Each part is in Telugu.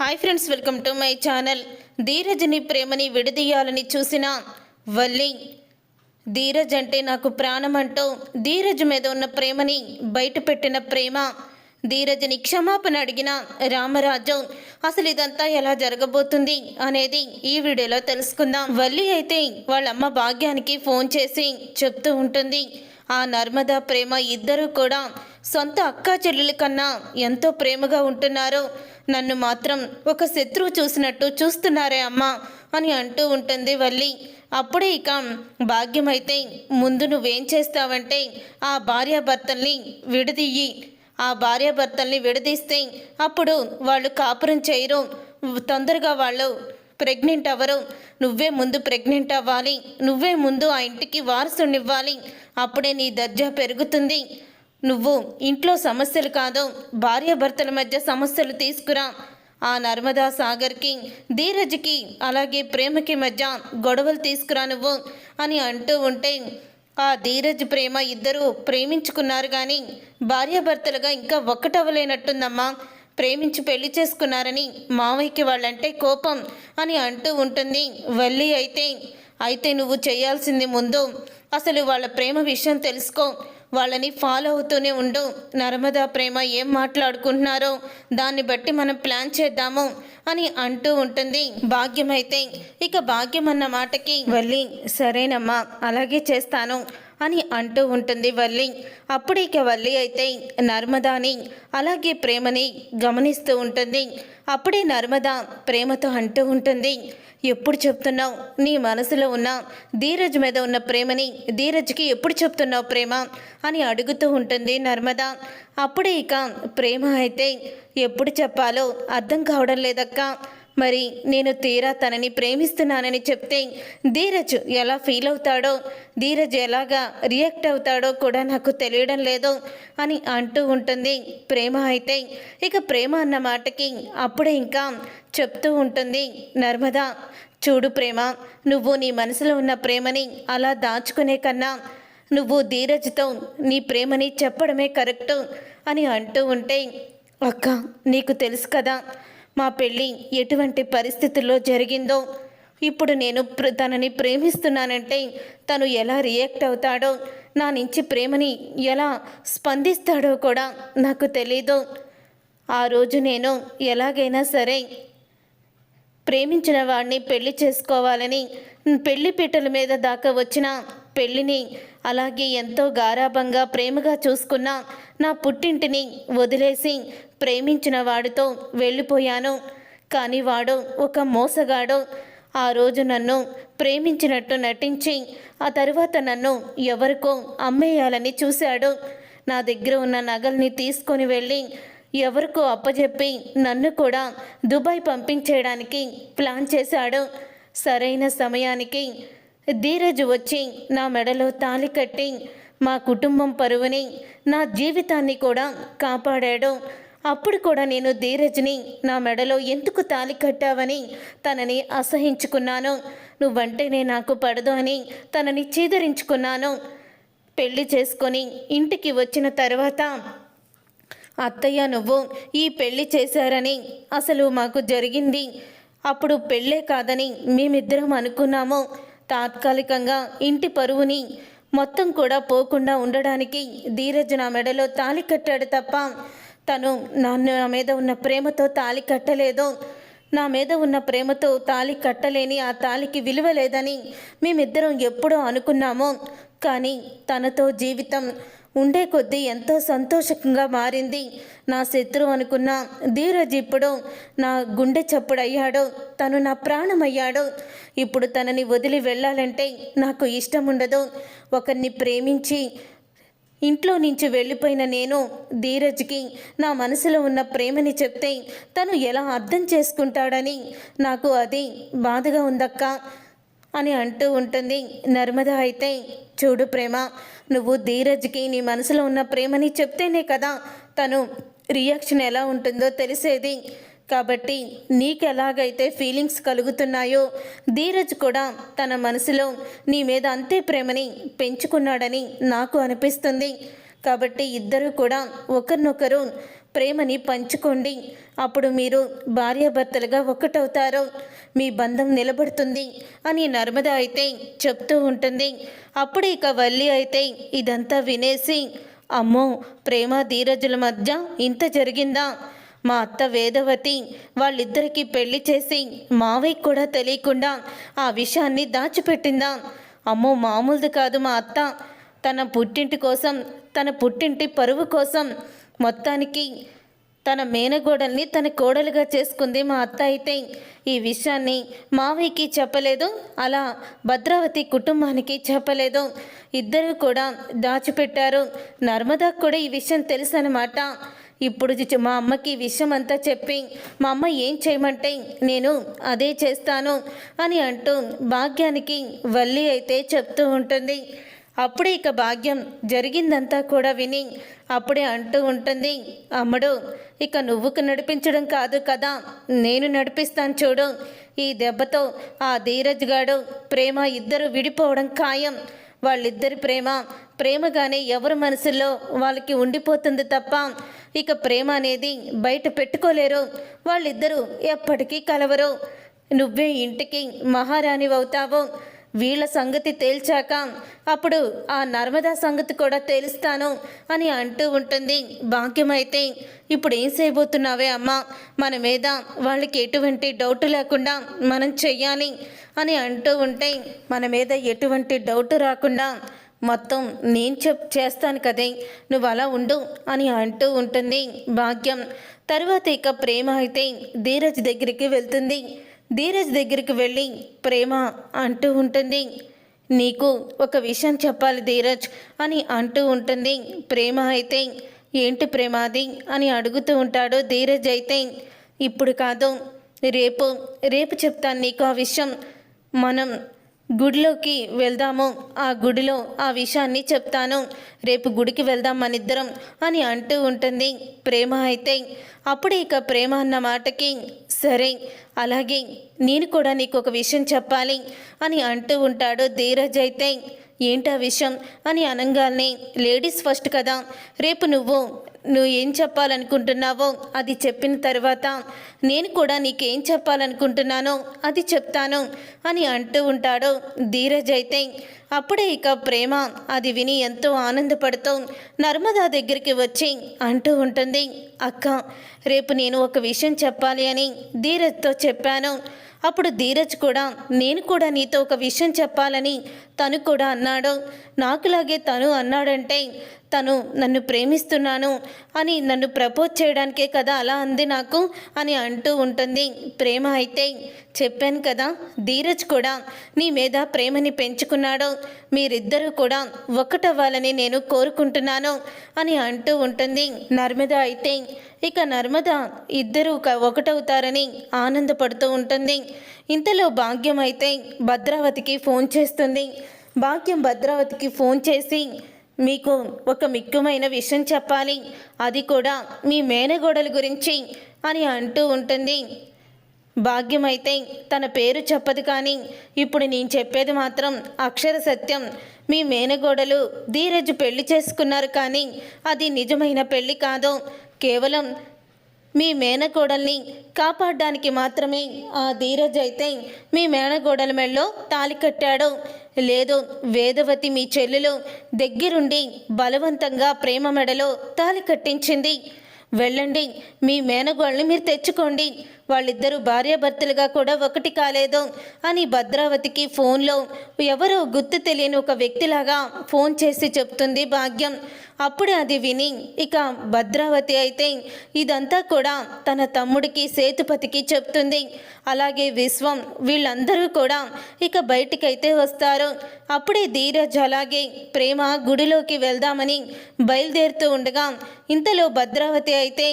Hi friends welcome to my channel. ధీరజ్ని ప్రేమని విడదీయాలని చూసిన వల్లి ధీరజ్ అంటే నాకు ప్రాణం అంటూ ధీరజ్ మీద ఉన్న ప్రేమని బయటపెట్టిన ప్రేమ. ధీరజ్ని క్షమాపణ అడిగిన రామరాజు అసలు ఇదంతా ఎలా జరగబోతుంది? అనేది ఈ వీడియోలో తెలుసుకుందాం. వల్లి అయితే వాళ్ళ అమ్మ భాగ్యానికి ఫోన్ చేసి చెప్తూ ఉంటుంది. ఆ నర్మదా ప్రేమ ఇద్దరూ కూడా సొంత అక్కా చెల్లెల కన్నా ఎంతో ప్రేమగా ఉంటున్నారు. నన్ను మాత్రం ఒక శత్రువు చూసినట్టు చూస్తున్నారే అమ్మా అని అంటూ ఉంటుంది వల్లి. అప్పుడే ఇక భాగ్యమైతే ముందు నువ్వేం చేస్తావంటే ఆ భార్యాభర్తల్ని విడదీయి. ఆ భార్యాభర్తల్ని విడదీస్తే అప్పుడు వాళ్ళు కాపురం చేయరు. తొందరగా వాళ్ళు ప్రెగ్నెంట్ అవ్వరు. నువ్వే ముందు ప్రెగ్నెంట్ అవ్వాలి. నువ్వే ముందు ఆ ఇంటికి వారసునివ్వాలి. అప్పుడే నీ దర్జా పెరుగుతుంది. నువ్వు ఇంట్లో సమస్యలు కాదు భార్యాభర్తల మధ్య సమస్యలు తీసుకురా. ఆ నర్మదా సాగర్కి ధీరజ్కి అలాగే ప్రేమకి మధ్య గొడవలు తీసుకురా నువ్వు అని అంటూ ఉంటే ఆ ధీరజ్ ప్రేమ ఇద్దరూ ప్రేమించుకున్నారు కానీ భార్యాభర్తలుగా ఇంకా ఒక్కటవ్వలేనట్టుందమ్మా. ప్రేమించి పెళ్ళి చేసుకున్నారని మావయ్యకి వాళ్ళంటే కోపం అని అంటూ ఉంటుంది. వెళ్ళి అయితే అయితే నువ్వు చేయాల్సింది ముందు అసలు వాళ్ళ ప్రేమ విషయం తెలుసుకో. వాళ్ళని ఫాలో అవుతూనే ఉండు. నర్మదా ప్రేమ ఏం మాట్లాడుకుంటున్నారో దాన్ని బట్టి మనం ప్లాన్ చేద్దాము అని అంటూ ఉంటుంది. భాగ్యం అయితే ఇక భాగ్యం అన్న మాటకి వెళ్ళి సరేనమ్మా అలాగే చేస్తాను. అని అంటూ ఉంటుంది వల్లి. అప్పుడు ఇక వల్లి అయితే నర్మదాని అలాగే ప్రేమని గమనిస్తూ ఉంటుంది. అప్పుడే నర్మద ప్రేమతో అంటూ ఉంటుంది ఎప్పుడు చెప్తున్నావు? నీ మనసులో ఉన్న ధీరజ్ మీద ఉన్న ప్రేమని ధీరజ్కి ఎప్పుడు చెప్తున్నావు ప్రేమ? అని అడుగుతూ ఉంటుంది నర్మద. అప్పుడే ఇక ప్రేమ అయితే ఎప్పుడు చెప్పాలో అర్థం కావడం లేదక్క. మరి నేను తీరా తనని ప్రేమిస్తున్నానని చెప్తే ధీరజ్ ఎలా ఫీల్ అవుతాడో ధీరజ్ ఎలాగా రియాక్ట్ అవుతాడో కూడా నాకు తెలియడం లేదు అని అంటూ ఉంటుంది. ప్రేమ అయితే ఇక ప్రేమ అన్న మాటకి అప్పుడే ఇంకా చెప్తూ ఉంటుంది. నర్మదా చూడు ప్రేమ నువ్వు నీ మనసులో ఉన్న ప్రేమని అలా దాచుకునే కన్నా నువ్వు ధీరజ్తో నీ ప్రేమని చెప్పడమే కరెక్టు అని అంటూ ఉంటే అక్క నీకు తెలుసు కదా మా పెళ్ళి ఎటువంటి పరిస్థితుల్లో జరిగిందో ఇప్పుడు నేను ప్ర- తనని ప్రేమిస్తున్నానంటే తను ఎలా రియాక్ట్ అవుతాడో నా నుంచి ప్రేమని ఎలా స్పందిస్తాడో కూడా నాకు తెలీదు. ఆ రోజు నేను ఎలాగైనా సరే ప్రేమించిన వాడిని పెళ్ళి చేసుకోవాలని పెళ్ళి పీటల మీద దాకా వచ్చిన పెళ్ళిని అలాగే ఎంతో గారాభంగా ప్రేమగా చూసుకున్న నా పుట్టింటిని వదిలేసి ప్రేమించిన వాడితో వెళ్ళిపోయాను. కానీ వాడు ఒక మోసగాడు. ఆ రోజు నన్ను ప్రేమించినట్టు నటించి ఆ తరువాత నన్ను ఎవరికో అమ్మేయాలని చూశాడు. నా దగ్గర ఉన్న నగల్ని తీసుకొని వెళ్ళి ఎవరికో అప్పజెప్పి నన్ను కూడా దుబాయ్ పంపించేయడానికి ప్లాన్ చేశాడు. సరైన సమయానికి ధీరజ్ వచ్చి నా మెడలో తాళి కట్టి మా కుటుంబం పరువుని నా జీవితాన్ని కూడా కాపాడాడు. అప్పుడు కూడా నేను ధీరజ్ని నా మెడలో ఎందుకు తాళి కట్టావని తనని అసహించుకున్నాను. నువ్వంటేనే నాకు పడదు అని తనని చీదరించుకున్నాను. పెళ్ళి చేసుకొని ఇంటికి వచ్చిన తర్వాత అత్తయ్య నువ్వు ఈ పెళ్ళి చేశారని అసలు మాకు జరిగింది. అప్పుడు పెళ్ళే కాదని మేమిద్దరం అనుకున్నాము. తాత్కాలికంగా ఇంటి పరువుని మొత్తం కూడా పోకుండా ఉండడానికి ధీరజ్ నా మెడలో తాళి కట్టాడు తప్ప తను నన్ను నా మీద ఉన్న ప్రేమతో తాళి కట్టలేదో. నా మీద ఉన్న ప్రేమతో తాళి కట్టలేని ఆ తాళికి విలువ లేదని మేమిద్దరం ఎప్పుడో అనుకున్నాము. కానీ తనతో జీవితం ఉండే కొద్దీ ఎంతో సంతోషంగా మారింది. నా శత్రువు అనుకున్న ధీరజ్ ఇప్పుడు నా గుండె చప్పుడయ్యాడు. తను నా ప్రాణమయ్యాడు. ఇప్పుడు తనని వదిలి వెళ్ళాలంటే నాకు ఇష్టం ఉండదు ఒకరిని ప్రేమించి ఇంట్లో నుంచి వెళ్ళిపోయిన నేను ధీరజ్కి నా మనసులో ఉన్న ప్రేమని చెప్తే తను ఎలా అర్థం చేసుకుంటాడని నాకు అది బాధగా ఉందక్క అని అంటూ ఉంటుంది. నర్మద అయితే చూడు ప్రేమ నువ్వు ధీరజ్కి నీ మనసులో ఉన్న ప్రేమని చెప్తేనే కదా తను రియాక్షన్ ఎలా ఉంటుందో తెలిసేది. కాబట్టి నీకెలాగైతే ఫీలింగ్స్ కలుగుతున్నాయో ధీరజ్ కూడా తన మనసులో నీ మీద అంతే ప్రేమని పెంచుకున్నాడని నాకు అనిపిస్తుంది. కాబట్టి ఇద్దరు కూడా ఒకరినొకరు ప్రేమని పంచుకోండి. అప్పుడు మీరు భార్యాభర్తలుగా ఒకటవుతారు. మీ బంధం నిలబడుతుంది అని నర్మద అయితే చెప్తూ ఉంటుంది. అప్పుడు ఇక వల్లి అయితే ఇదంతా వినేసి అమ్మో ప్రేమ ధీరజుల మధ్య ఇంత జరిగిందా? మా అత్త వేదవతి వాళ్ళిద్దరికీ పెళ్ళి చేసి మావయ్య కూడా తెలియకుండా ఆ విషయాన్ని దాచిపెట్టిందా? అమ్మో మామూలుది కాదు మా అత్త. తన పుట్టింటి కోసం తన పుట్టింటి పరువు కోసం మొత్తానికి తన మేనగోడల్ని తన కోడలుగా చేసుకుంది మా అత్త అయితే. ఈ విషయాన్ని మావయ్యకి చెప్పలేదు అలా భద్రావతి కుటుంబానికి చెప్పలేదు. ఇద్దరు కూడా దాచిపెట్టారు. నర్మదా కూడా ఈ విషయం తెలుసు అనమాట ఇప్పుడు మా అమ్మకి విషయం అంతా చెప్పి మా అమ్మ ఏం చేయమంటే నేను అదే చేస్తాను అని అంటూ భాగ్యానికి వల్లి అయితే చెప్తూ ఉంటుంది. అప్పుడే ఇక భాగ్యం జరిగిందంతా కూడా విని అప్పుడే అంటూ ఉంటుంది అమ్మడు ఇక నువ్వుకు నడిపించడం కాదు కదా నేను నడిపిస్తాను చూడు ఈ దెబ్బతో ఆ ధీరజ్ గాడు ప్రేమ ఇద్దరు విడిపోవడం ఖాయం. వాళ్ళిద్దరి ప్రేమ ప్రేమగానే ఎవరి మనసులో వాళ్ళకి ఉండిపోతుంది తప్ప ఇక ప్రేమ అనేది బయట పెట్టుకోలేరు. వాళ్ళిద్దరూ ఎప్పటికీ కలవరు. నువ్వే ఇంటికి మహారాణి అవుతావు. వీళ్ళ సంగతి తేల్చాక అప్పుడు ఆ నర్మదా సంగతి కూడా తేలుస్తాను అని అంటూ ఉంటుంది. భాగ్యమైతే ఇప్పుడు ఏం చేయబోతున్నావే అమ్మ? మన మీద వాళ్ళకి ఎటువంటి డౌట్ లేకుండా మనం చెయ్యాలి అని అంటూ ఉంటే మన మీద ఎటువంటి డౌట్ రాకుండా మొత్తం నేను చెప్ చేస్తాను కదే నువ్వు అలా ఉండు అని అంటూ ఉంటుంది భాగ్యం. తర్వాత ఇక ప్రేమ అయితే ధీరజ్ దగ్గరికి వెళ్తుంది. ధీరజ్ దగ్గరికి వెళ్ళి ప్రేమ అంటూ ఉంటుంది. నీకు ఒక విషయం చెప్పాలి ధీరజ్ అని అంటూ ఉంటుంది. ప్రేమ అయితే ఏంటి ప్రేమాది అని అడుగుతూ ఉంటాడు ధీరజ్ అయితే. ఇప్పుడు కాదు రేపు రేపు చెప్తాను నీకు ఆ విషయం. మనం గుడిలోకి వెళ్దాము. ఆ గుడిలో ఆ విషయాన్ని చెప్తాను. రేపు గుడికి వెళ్దాం మనిద్దరం అని అంటూ ఉంటుంది ప్రేమ అయితే. అప్పుడు ఇక ప్రేమ అన్న మాటకి సరే అలాగే నేను కూడా నీకు ఒక విషయం చెప్పాలి అని అంటూ ఉంటాడు ధీరజ్ అయితే. ఏంటా విషయం అని అనగానే లేడీస్ ఫస్ట్ కదా రేపు నువ్వు నువ్వు ఏం చెప్పాలనుకుంటున్నావో అది చెప్పిన తర్వాత నేను కూడా నీకేం చెప్పాలనుకుంటున్నానో అది చెప్తాను అని అంటూ ఉంటాడు ధీరజ్ అయితే. అప్పుడే ఇక ప్రేమ అది విని ఎంతో ఆనందపడుతూ నర్మదా దగ్గరికి వచ్చి అంటూ ఉంటుంది అక్క రేపు నేను ఒక విషయం చెప్పాలి అని ధీరజ్తో చెప్పాను. అప్పుడు ధీరజ్ కూడా నేను కూడా నీతో ఒక విషయం చెప్పాలని తను కూడా అన్నాడు. నాకులాగే తను అన్నాడంటే తను నన్ను ప్రేమిస్తున్నాను అని నన్ను ప్రపోజ్ చేయడానికే కదా అలా అంది నాకు అని అంటూ ఉంటుంది. ప్రేమ అయితే చెప్పాను కదా ధీరజ్ కూడా నీ మీద ప్రేమని పెంచుకున్నాడు. మీరిద్దరూ కూడా ఒకటవ్వాలని నేను కోరుకుంటున్నాను అని అంటూ ఉంటుంది. నర్మద అయితే ఇక నర్మద ఇద్దరూ ఒకటవుతారని ఆనందపడుతూ ఉంటుంది. ఇంతలో భాగ్యం అయితే భద్రావతికి ఫోన్ చేస్తుంది. భాగ్యం భద్రావతికి ఫోన్ చేసి మీకు ఒక మిక్కుమైన విషయం చెప్పాలి. అది కూడా మీ మేనగోడల గురించి అని అంటూ ఉంటుంది. భాగ్యం అయితే తన పేరు చెప్పదు కానీ ఇప్పుడు నేను చెప్పేది మాత్రం అక్షర సత్యం. మీ మేనగోడలు ధీరజ్ పెళ్ళి చేసుకున్నారు కానీ అది నిజమైన పెళ్ళి కాదు. కేవలం మీ మేనకోడల్ని కాపాడడానికి మాత్రమే ఆ ధీరజ్ అయితే మీ మేనగోడల మెళ్ళలో తాలి కట్టాడు. లేదు వేదవతి మీ చెల్లెలు దగ్గరుండి బలవంతంగా ప్రేమ మెడలో తాలి కట్టించింది. వెళ్ళండి మీ మేనగోళ్ళని మీరు తెచ్చుకోండి. వాళ్ళిద్దరూ భార్యాభర్తలుగా కూడా ఒకటి కాలేదు అని భద్రావతికి ఫోన్లో ఎవరో గుర్తు తెలియని ఒక వ్యక్తిలాగా ఫోన్ చేసి చెప్తుంది భాగ్యం. అప్పుడు అది విని ఇక భద్రావతి అయితే ఇదంతా కూడా తన తమ్ముడికి సేతుపతికి చెప్తుంది. అలాగే విశ్వం వీళ్ళందరూ కూడా ఇక బయటికైతే వస్తారు. అప్పుడే ధీరజ్ అలాగే ప్రేమ గుడిలోకి వెళ్దామని బయలుదేరుతూ ఉండగా ఇంతలో భద్రావతి అయితే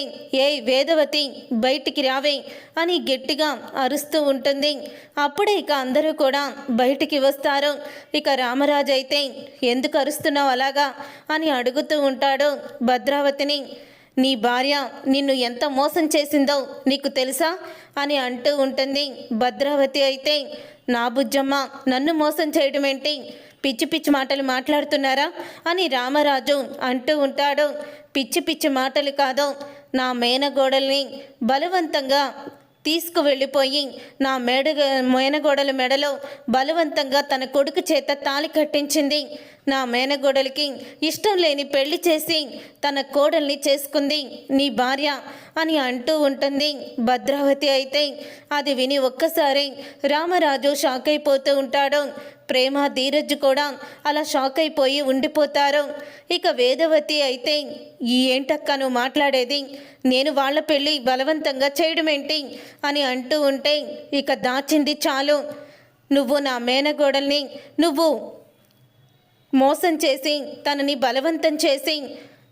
ఏ వేదవతి బయటికి రావే. అని గట్టిగా అరుస్తూ ఉంటుంది. అప్పుడే ఇక అందరూ కూడా బయటికి వస్తారు. ఇక రామరాజు అయితే ఎందుకు అరుస్తున్నావు అలాగా? అని అడుగుతూ ఉంటాడు భద్రావతిని. నీ భార్య నిన్ను ఎంత మోసం చేసిందో నీకు తెలుసా? అని అంటూ ఉంటుంది భద్రావతి అయితే. నా బుజ్జమ్మ నన్ను మోసం చేయడం ఏంటి? పిచ్చి పిచ్చి మాటలు మాట్లాడుతున్నారా? అని రామరాజు అంటూ ఉంటాడు. పిచ్చి పిచ్చి మాటలు కాదు. నా మేనగోడల్ని బలవంతంగా తీసుకువెళ్ళిపోయి నా మేడ మేనగోడల మెడలో బలవంతంగా తన కొడుకు చేత తాళి కట్టించింది. నా మేనగోడలకి ఇష్టం లేని పెళ్ళి చేసి తన కోడల్ని చేసుకుంది. నీ భార్య అని అంటూ ఉంటుంది. భద్రావతి అయితే అది విని ఒక్కసారి రామరాజు షాక్ అయిపోతూ ఉంటాడు. ప్రేమ ధీరజ్ కూడా అలా షాక్ అయిపోయి ఉండిపోతారు. ఇక వేదవతి అయితే ఈ ఏంటక్క నువ్వు మాట్లాడేది? నేను వాళ్ళ పెళ్ళి బలవంతంగా చేయడం ఏంటి అని అంటూ ఉంటే ఇక దాచింది చాలు. నువ్వు నా మేనగోడల్ని నువ్వు మోసం చేసి తనని బలవంతం చేసి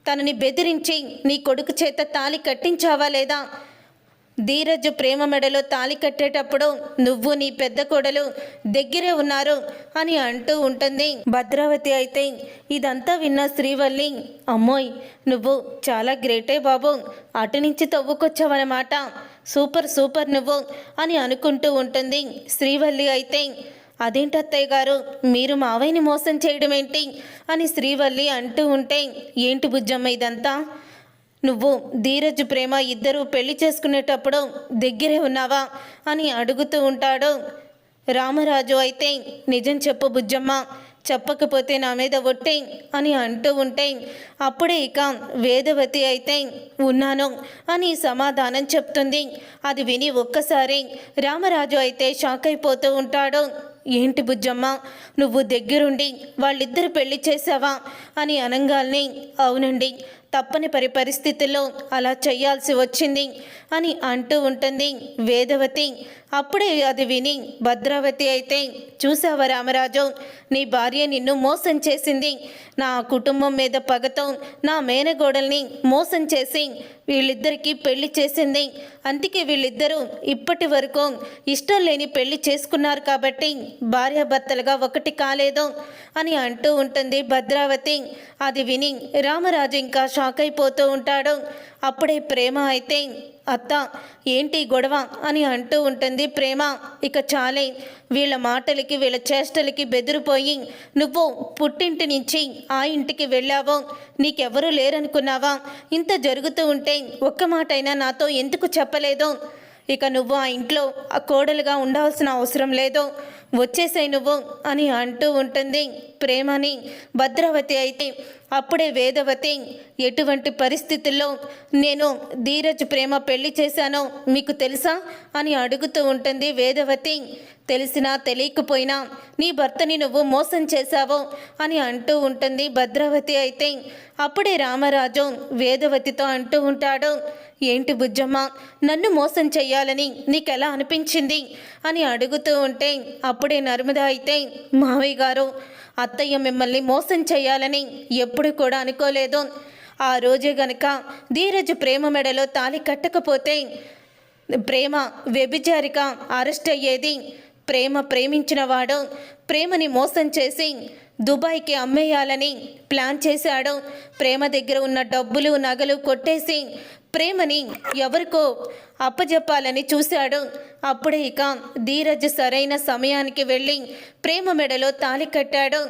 తనని బెదిరించి నీ కొడుకు చేత తాలి కట్టించావా లేదా? ధీరజ్ ప్రేమ మెడలో తాలి కట్టేటప్పుడు నువ్వు నీ పెద్ద కోడలు దగ్గరే ఉన్నారు అని అంటూ ఉంటుంది. భద్రావతి అయితే ఇదంతా విన్న శ్రీవల్లి అమ్మోయ్ నువ్వు చాలా గ్రేటే బాబు అటు నుంచి తవ్వుకొచ్చావన్నమాట. సూపర్ సూపర్ నువ్వు అని అనుకుంటూ ఉంటుంది శ్రీవల్లి అయితే. అదేంటత్తయ్య గారు మీరు మావయ్యని మోసం చేయడం ఏంటి అని శ్రీవల్లి అంటూ ఉంటే ఏంటి బుజ్జమ్మ ఇదంతా? నువ్వు ధీరజ్ ప్రేమ ఇద్దరూ పెళ్ళి చేసుకునేటప్పుడు దగ్గరే ఉన్నావా అని అడుగుతూ ఉంటాడు. రామరాజు అయితే నిజం చెప్పు బుజ్జమ్మ చెప్పకపోతే నా మీద ఒట్టే అని అంటూ ఉంటే అప్పుడే ఇక వేదవతి అయితే ఉన్నాను అని సమాధానం చెప్తుంది. అది విని ఒక్కసారి రామరాజు అయితే షాక్ అయిపోతూ ఉంటాడు. ఏంటి బుజ్జమ్మ నువ్వు దగ్గరుండి వాళ్ళిద్దరు పెళ్ళి చేసావా అని అనంగాల్ని అవునండి తప్పని పరి పరిస్థితుల్లో అలా చేయాల్సి వచ్చింది. అని అంటూ ఉంటుంది. వేదవతి అప్పుడే అది విని భద్రావతి అయితే చూసావా రామరాజు నీ భార్య నిన్ను మోసం చేసింది. నా కుటుంబం మీద పగతో నా మేనగోడల్ని మోసం చేసి వీళ్ళిద్దరికీ పెళ్ళి చేసింది. అందుకే వీళ్ళిద్దరూ ఇప్పటి వరకు ఇష్టం లేని పెళ్ళి చేసుకున్నారు కాబట్టి భార్యాభర్తలుగా ఒకటి కాలేదు అని అంటూ ఉంటుంది భద్రావతి. అది విని రామరాజు ఇంకా షాక్ అయిపోతూ ఉంటాడు. అప్పుడే ప్రేమ అయితే అత్త ఏంటి గొడవ? అని అంటూ ఉంటుంది ప్రేమ. ఇక చాలే వీళ్ళ మాటలకి వీళ్ళ చేష్టలకి బెదిరిపోయి నువ్వు పుట్టింటి నుంచి ఆ ఇంటికి వెళ్ళావో? నీకెవరూ లేరనుకున్నావా? ఇంత జరుగుతూ ఉంటే ఒక్క మాటైనా నాతో ఎందుకు చెప్పలేదు? ఇక నువ్వు ఆ ఇంట్లో ఆ కోడలుగా ఉండాల్సిన అవసరం లేదు. వచ్చేసాయి నువ్వు అని అంటూ ఉంటుంది. ప్రేమని భద్రావతి అయితే అప్పుడే వేదవతి ఎటువంటి పరిస్థితుల్లో నేను ధీరజ్ ప్రేమ పెళ్ళి చేశానో మీకు తెలుసా? అని అడుగుతూ ఉంటుంది వేదవతి. తెలిసినా తెలియకపోయినా నీ భర్తని నువ్వు మోసం చేశావో అని అంటూ ఉంటుంది భద్రావతి అయితే. అప్పుడే రామరాజు వేదవతితో అంటూ ఉంటాడు ఏంటి బుజ్జమ్మ నన్ను మోసం చెయ్యాలని నీకెలా అనిపించింది? అని అడుగుతూ ఉంటే అప్పుడే నర్మద అయితే మావయ్య గారు అత్తయ్య మిమ్మల్ని మోసం చేయాలని ఎప్పుడు కూడా అనుకోలేదు. ఆ రోజే గనక ధీరజ్ ప్రేమ మెడలో తాళి కట్టకపోతే ప్రేమ వ్యభిచారిక అరెస్ట్ అయ్యేది. ప్రేమ ప్రేమించిన వాడు ప్రేమని మోసం చేసి దుబాయ్కి అమ్మేయాలని ప్లాన్ చేశాడు. ప్రేమ దగ్గర ఉన్న డబ్బులు నగలు కొట్టేసి ప్రేమని ఎవరికో అప్పజెప్పాలని చూశాడు. అప్పుడే ఇక ధీరజ్ సరైన సమయానికి వెళ్ళి ప్రేమ మెడలో తాళి కట్టాడు.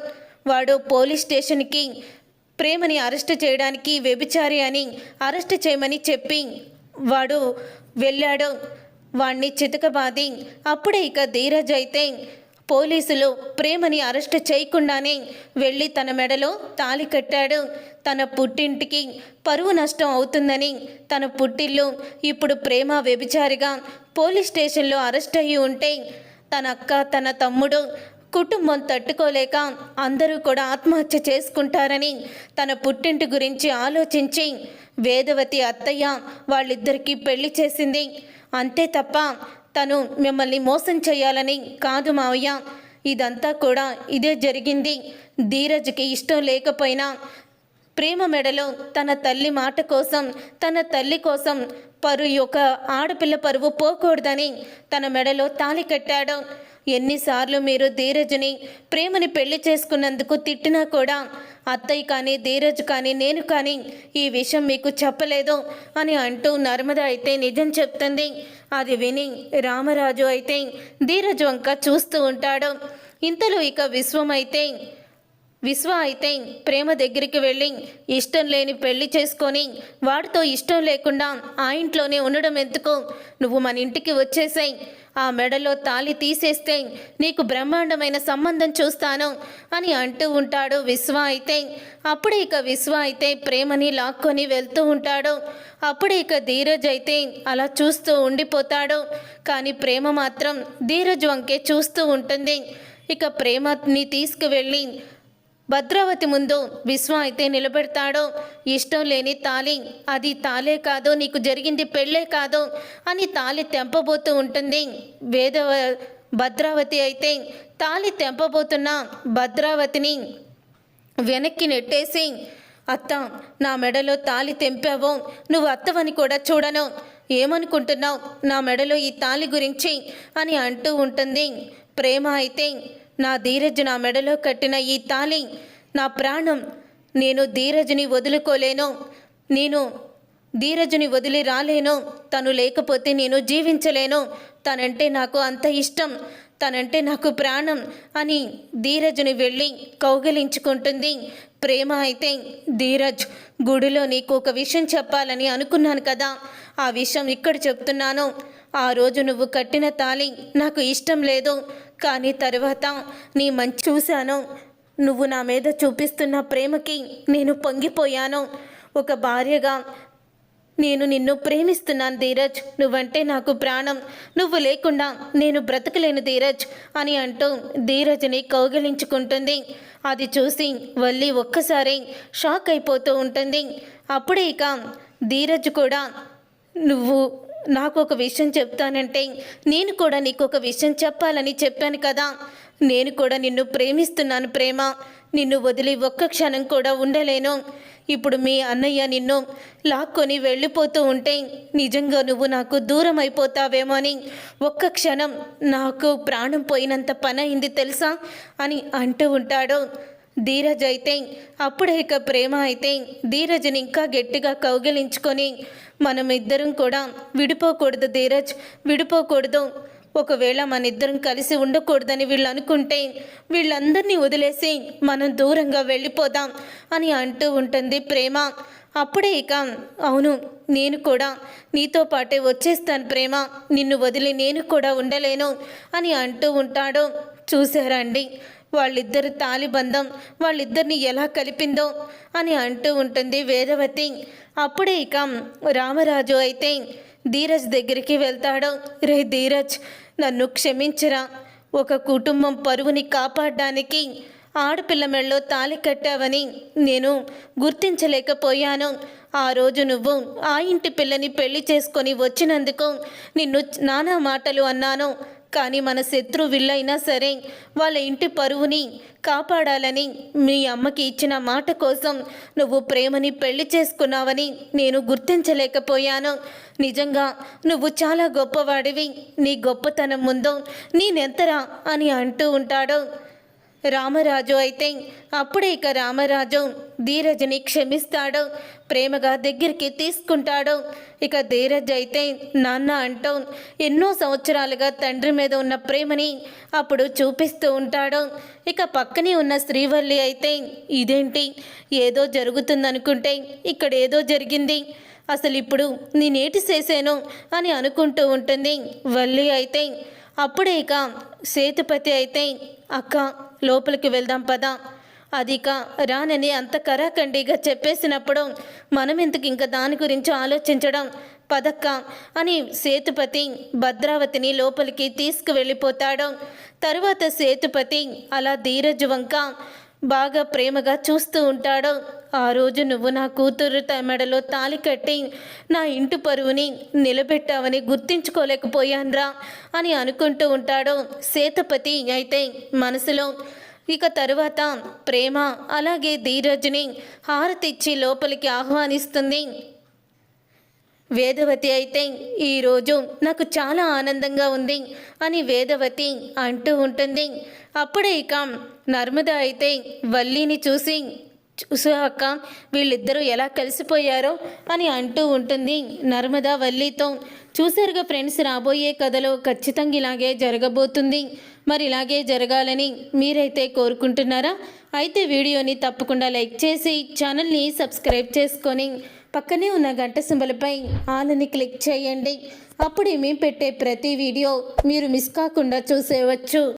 వాడు పోలీస్ స్టేషన్కి ప్రేమని అరెస్ట్ చేయడానికి వ్యభిచారి అని అరెస్ట్ చేయమని చెప్పి వాడు వెళ్ళాడు. వాణ్ణి చితకబాది. అప్పుడే ఇక ధీరజ్ అయితే పోలీసులు ప్రేమని అరెస్ట్ చేయకుండానే వెళ్ళి తన మెడలో తాలి కట్టాడు. తన పుట్టింటికి పరువు నష్టం అవుతుందని తన పుట్టిల్లు ఇప్పుడు ప్రేమ వ్యభిచారిగా పోలీస్ స్టేషన్లో అరెస్ట్ అయ్యి ఉంటే తన అక్క తన తమ్ముడు కుటుంబం తట్టుకోలేక అందరూ కూడా ఆత్మహత్య చేసుకుంటారని తన పుట్టింటి గురించి ఆలోచించి వేదవతి అత్తయ్య వాళ్ళిద్దరికీ పెళ్ళి చేసింది. అంతే తప్ప తను మిమ్మల్ని మోసం చేయాలని కాదు మావయ్య. ఇదంతా కూడా ఇదే జరిగింది. ధీరజ్కి ఇష్టం లేకపోయినా ప్రేమ మెడలో తన తల్లి మాట కోసం తన తల్లి కోసం పరు యొక్క ఆడపిల్ల పరువు పోకూడదని తన మెడలో తాళి కట్టాడు. ఎన్నిసార్లు మీరు ధీరజ్ని ప్రేమని పెళ్ళి చేసుకున్నందుకు తిట్టినా కూడా అత్తయ్య కానీ ధీరజ్ కానీ నేను కానీ ఈ విషయం మీకు చెప్పలేదు అని అంటూ నర్మద అయితే నిజం చెప్తుంది. అది విని రామరాజు అయితే ధీరజ్ వంక చూస్తూ ఉంటాడు. ఇంతలో ఇక విశ్వం అయితే విశ్వ అయితే ప్రేమ దగ్గరికి వెళ్ళి ఇష్టం లేని పెళ్ళి చేసుకొని వాడితో ఇష్టం లేకుండా ఆ ఇంట్లోనే ఉండడం ఎందుకు? నువ్వు మన ఇంటికి వచ్చేసాయి. ఆ మెడలో తాళి తీసేస్తే నీకు బ్రహ్మాండమైన సంబంధం చూస్తాను అని అంటూ ఉంటాడు విశ్వ అయితే. అప్పుడే ఇక విశ్వ అయితే ప్రేమని లాక్కొని వెళ్తూ ఉంటాడు. అప్పుడే ఇక ధీరజ్ అయితే అలా చూస్తూ ఉండిపోతాడు. కానీ ప్రేమ మాత్రం ధీరజ్ వంకే చూస్తూ ఉంటుంది. ఇక ప్రేమని తీసుకువెళ్ళి భద్రావతి ముందు విశ్వ అయితే నిలబెడతాడో ఇష్టం లేని తాలి అది తాలే కాదు నీకు జరిగింది పెళ్ళే కాదు అని తాలి తెంపబోతూ ఉంటుంది. వేద భద్రావతి అయితే తాలి తెంపబోతున్న భద్రావతిని వెనక్కి నెట్టేసి అత్త నా మెడలో తాలి తెంపావు నువ్వు అత్తవని కూడా చూడను. ఏమనుకుంటున్నావు? నా మెడలో ఈ తాలి గురించి అని అంటూ ఉంటుంది. ప్రేమ అయితే నా ధీరజ్ నా మెడలో కట్టిన ఈ తాలి నా ప్రాణం నేను ధీరజ్ని వదులుకోలేను. నేను ధీరజుని వదిలి రాలేను. తను లేకపోతే నేను జీవించలేను. తనంటే నాకు అంత ఇష్టం తనంటే నాకు ప్రాణం అని ధీరజుని వెళ్ళి కౌగిలించుకుంటుంది. ప్రేమ అయితే ధీరజ్ గుడిలో నీకు ఒక విషయం చెప్పాలని అనుకున్నాను కదా. ఆ విషయం ఇక్కడ చెప్తున్నాను. ఆ రోజు నువ్వు కట్టిన తాళి నాకు ఇష్టం లేదు. కానీ తరువాత నీ మంచి చూశాను. నువ్వు నా మీద చూపిస్తున్న ప్రేమకి నేను పొంగిపోయాను. ఒక భార్యగా నేను నిన్ను ప్రేమిస్తున్నాను ధీరజ్. నువ్వంటే నాకు ప్రాణం. నువ్వు లేకుండా నేను బ్రతకలేను ధీరజ్ అని అంటూ ధీరజ్ని కౌగిలించుకుంటుంది. అది చూసి వల్లి ఒక్కసారి షాక్ అయిపోతూ ఉంటుంది. అప్పుడే ఇక ధీరజ్ కూడా నువ్వు నాకు ఒక విషయం చెప్తానంటే నేను కూడా నీకు ఒక విషయం చెప్పాలని చెప్పాను కదా. నేను కూడా నిన్ను ప్రేమిస్తున్నాను ప్రేమ. నిన్ను వదిలి ఒక్క క్షణం కూడా ఉండలేను. ఇప్పుడు మీ అన్నయ్య నిన్ను లాక్కొని వెళ్ళిపోతూ ఉంటే నిజంగా నువ్వు నాకు దూరం అయిపోతావేమో అని ఒక్క క్షణం నాకు ప్రాణం పోయినంత పని అయింది తెలుసా అని అంటూ ఉంటాడు. ధీరజ్ అయితే అప్పుడే ఇక ప్రేమ అయితే ధీరజ్ని ఇంకా గట్టిగా కౌగిలించుకొని మనం ఇద్దరం కూడా విడిపోకూడదు ధీరజ్ విడిపోకూడదు. ఒకవేళ మన ఇద్దరం కలిసి ఉండకూడదని వీళ్ళు అనుకుంటే వీళ్ళందరినీ వదిలేసి మనం దూరంగా వెళ్ళిపోదాం అని అంటూ ఉంటుంది ప్రేమ. అప్పుడే ఇక అవును నేను కూడా నీతో పాటే వచ్చేస్తాను ప్రేమ. నిన్ను వదిలి నేను కూడా ఉండలేను అని అంటూ ఉంటాడు. చూశారండి అండి? వాళ్ళిద్దరు తాలిబంధం వాళ్ళిద్దరిని ఎలా కలిపిందో అని అంటూ ఉంటుంది వేదవతి. అప్పుడే ఇక రామరాజు అయితే ధీరజ్ దగ్గరికి వెళ్తాడు. రే ధీరజ్ నన్ను క్షమించరా. ఒక కుటుంబం పరువుని కాపాడడానికి ఆడపిల్ల మెళ్ళో తాలి కట్టావని నేను గుర్తించలేకపోయాను. ఆ రోజు నువ్వు ఆ ఇంటి పిల్లని పెళ్ళి చేసుకొని వచ్చినందుకు నిన్ను నానా మాటలు అన్నాను. కానీ మన శత్రు విల్లైనా సరే వాళ్ళ ఇంటి పరువుని కాపాడాలని మీ అమ్మకి ఇచ్చిన మాట కోసం నువ్వు ప్రేమని పెళ్ళి చేసుకున్నావని నేను గుర్తించలేకపోయాను. నిజంగా నువ్వు చాలా గొప్పవాడివి. నీ గొప్పతనం ముందు నేనెంతరా అని అంటూ ఉంటాడు. రామరాజు అయితే అప్పుడే ఇక రామరాజు ధీరజ్ని క్షమిస్తాడు ప్రేమగా దగ్గరికి తీసుకుంటాడు. ఇక ధీరజ్ అయితే నాన్న అంటూ ఎన్నో సంవత్సరాలుగా తండ్రి మీద ఉన్న ప్రేమని అప్పుడు చూపిస్తూ ఉంటాడు. ఇక పక్కనే ఉన్న శ్రీవల్లి అయితే ఇదేంటి? ఏదో జరుగుతుందనుకుంటే ఇక్కడ ఏదో జరిగింది. అసలు ఇప్పుడు నేనేటి చేశాను? అని అనుకుంటూ ఉంటుంది. వల్లి అయితే అప్పుడే ఇక సేతుపతి అయితే అక్క లోపలికి వెళ్దాం పదా. అది ఇక రానని అంత కరాఖండిగా చెప్పేసినప్పుడు మనం ఎందుకు ఇంకా దాని గురించి ఆలోచించడం? పదక్క అని సేతుపతి భద్రావతిని లోపలికి తీసుకువెళ్ళిపోతాడు. తరువాత సేతుపతి అలా ధీరజ్ వంక బాగా ప్రేమగా చూస్తూ ఉంటాడు. ఆ రోజు నువ్వు నా కూతురు తమెడలో మెడలో తాలి కట్టి నా ఇంటి పరువుని నిలబెట్టావని గుర్తించుకోలేకపోయాన్రా అని అనుకుంటూ ఉంటాడు సేతుపతి. అయితే మనసులో ఇక తరువాత ప్రేమ అలాగే ధీరజ్ని హారతిచ్చి లోపలికి ఆహ్వానిస్తుంది. వేదవతి అయితే ఈరోజు నాకు చాలా ఆనందంగా ఉంది అని వేదవతి అంటూ ఉంటుంది. అప్పుడే ఇక నర్మద అయితే వల్లిని చూసి చూసా అక్క వీళ్ళిద్దరూ ఎలా కలిసిపోయారో అని అంటూ ఉంటుంది నర్మదా వల్లితో. చూసారుగా ఫ్రెండ్స్ రాబోయే కథలో ఖచ్చితంగా ఇలాగే జరగబోతుంది. మరి ఇలాగే జరగాలని మీరైతే కోరుకుంటున్నారా? అయితే వీడియోని తప్పకుండా లైక్ చేసి ఛానల్ని సబ్స్క్రైబ్ చేసుకొని పక్కనే ఉన్న గంట సింబలపై ఆలని క్లిక్ చేయండి. అప్పుడే మేము పెట్టే ప్రతి వీడియో మీరు మిస్ కాకుండా చూసేవచ్చు.